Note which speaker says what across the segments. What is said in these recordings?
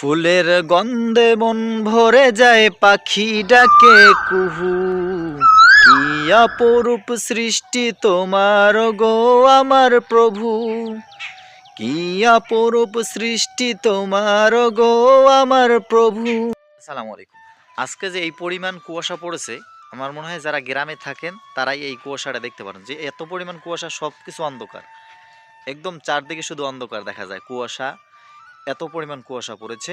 Speaker 1: ফুলের গন্ধে মন ভরে যায় পাখি ডাকে, কুহু। কি অপরূপ সৃষ্টি তোমার গো আমার প্রভু। কি অপরূপ সৃষ্টি তোমার গো আমার প্রভু। আসসালামু আলাইকুম। আজকে যে এই পরিমাণ কুয়াশা পড়েছে, আমার মনে হয় যারা গ্রামে থাকেন, তারাই এই কুয়াশাটা দেখতে পারেন যে এত পরিমাণ কুয়াশা সব কিছু অন্ধকার। একদম চারদিকে শুধু অন্ধকার দেখা যায় কুয়াশা এত পরিমাণ কুয়াশা পড়েছে।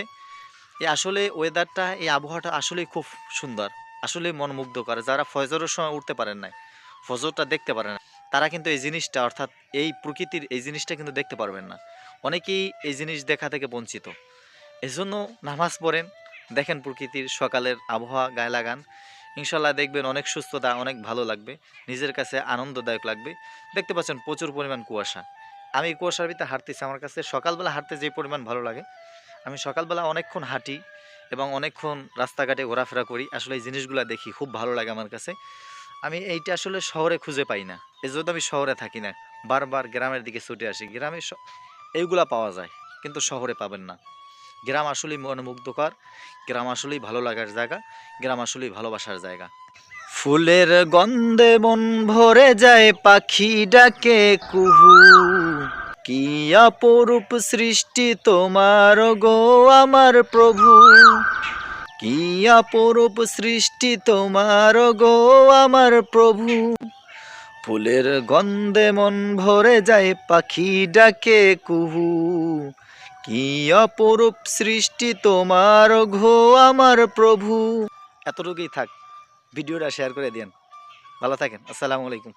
Speaker 1: এই আসলে ওয়েদারটা এই আবহাওয়াটা আসলেই খুব সুন্দর। আসলে মন মুগ্ধ করে যারা ফজরের সময় উঠতে পারেন না ফজরটা দেখতে পারেন না, তারা কিন্তু এই জিনিসটা, অর্থাৎ এই প্রকৃতির এই জিনিসটা কিন্তু দেখতে পারবেন না। অনেকেই এই জিনিস দেখা থেকে বঞ্চিত। এজন্য নামাজ পড়েন, দেখেন প্রকৃতির সকালের আবহাওয়া গায়ে লাগান। ইনশাল্লাহ দেখবেন অনেক সুস্থতা, অনেক ভালো লাগবে। নিজের কাছে আনন্দদায়ক লাগবে। দেখতে পাচ্ছেন প্রচুর পরিমাণ কুয়াশা। আমি কুয়াশার ভিতরে হাঁটতেছি। আমার কাছে সকালবেলা হাঁটতে যে পরিমাণ ভালো লাগে, আমি সকালবেলা অনেকক্ষণ হাঁটি এবং অনেকক্ষণ রাস্তাঘাটে ঘোরাফেরা করি। আসলে এই জিনিসগুলো দেখি, খুব ভালো লাগে আমার কাছে। আমি এইটা আসলে শহরে খুঁজে পাই না। এই জন্য আমি শহরে থাকি না। বারবার গ্রামের দিকে ছুটে আসি। গ্রামে এইগুলা পাওয়া যায়, কিন্তু শহরে পাবেন না। গ্রাম আসলেই মনোমুগ্ধকর, গ্রাম আসলেই ভালো লাগার জায়গা, গ্রাম আসলেই ভালোবাসার জায়গা। ফুলের গন্ধে মন ভরে যায় পাখি ডাকে, কুহু, কি অপরূপ সৃষ্টি তোমার গো আমার প্রভু? কি অপরূপ সৃষ্টি তোমার গো আমার প্রভু? ফুলের গন্ধে মন ভরে যায় পাখি ডাকে, কুহু, কি অপরূপ সৃষ্টি তোমার ঘো আমার প্রভু? এতটুকুই থাক। ভিডিওটা শেয়ার করে দিন ভালো থাকেন। আসসালামু আলাইকুম।